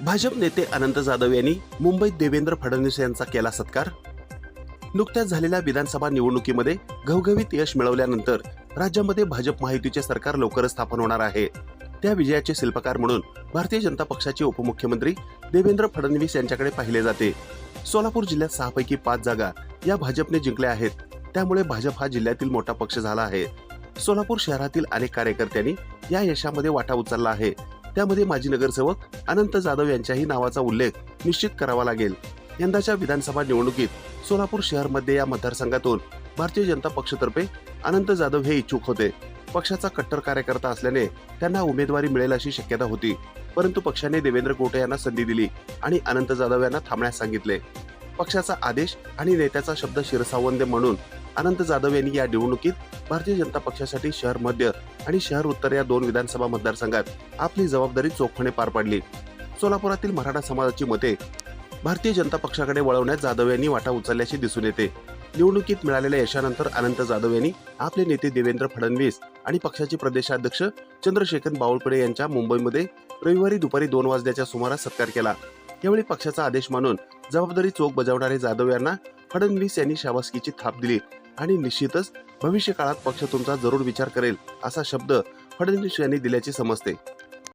भाजप नेते अनंत जाधव यांनी मुंबईत देवेंद्र फडणवीस यांचा केला सत्कार. नुकत्याच झालेल्या विधानसभा निवडणुकीमध्ये घवघवीत यश मिळवल्यानंतर राज्यामध्ये भाजप महायुतीचे सरकार लवकरच स्थापन होणार आहे. त्या विजयाचे शिल्पकार म्हणून भारतीय जनता पक्षाचे उपमुख्यमंत्री देवेंद्र फडणवीस यांच्याकडे पाहिले जाते. सोलापूर जिल्ह्यात सहापैकी पाच जागा या भाजपने जिंकल्या आहेत. त्यामुळे भाजप हा जिल्ह्यातील मोठा पक्ष झाला आहे. सोलापूर शहरातील अनेक कार्यकर्त्यांनी या यशामध्ये वाटा उचलला आहे. त्यामध्ये माजी नगरसेवक अनंत जाधव यांच्याही नावाचा उल्लेख निश्चित करावा लागेल. यंदाच्या विधानसभा निवडणुकीत सोलापूर शहरमध्ये या मतदारसंघातून भारतीय जनता पक्षातर्फे अनंत जाधव हे इच्छुक होते. पक्षाचा कट्टर कार्यकर्ता असल्याने त्यांना उमेदवारी मिळेल अशी शक्यता होती. परंतु पक्षाने देवेंद्र गोटे यांना संधी दिली आणि अनंत जाधव यांना थांबण्यास सांगितले. पक्षाचा आदेश आणि नेत्याचा शब्द शिरसावंद म्हणून अनंत जाधव यांनी या निवडणुकीत भारतीय जनता पक्षासाठी शहर मध्य आणि शहर उत्तर या दोन विधानसभा मतदारसंघात आपली जबाबदारी चोखपणे पार पाडली. सोलापुरातील मराठा समाजाची मते भारतीय जनता पक्षाकडे वळवण्यात जाधव यांनी वाटा उचलल्याचे दिसून येते. निवडणुकीत मिळालेल्या यशानंतर अनंत जाधव यांनी आपले नेते देवेंद्र फडणवीस आणि पक्षाचे प्रदेशाध्यक्ष चंद्रशेखर बावळकडे यांच्या मुंबईमध्ये रविवारी दुपारी दोन वाजल्याच्या सुमारास सत्कार केला. यावेळी पक्षाचा आदेश मानून जबाबदारी चोख बजावणारे जाधव यांना फडणवीस यांनी शाबासकीची थाप दिली. आणि निश्चितच भविष्यकाळात पक्ष तुमचा जरूर विचार करेल असा शब्द फडणवीस यांनी दिल्याचे समजते.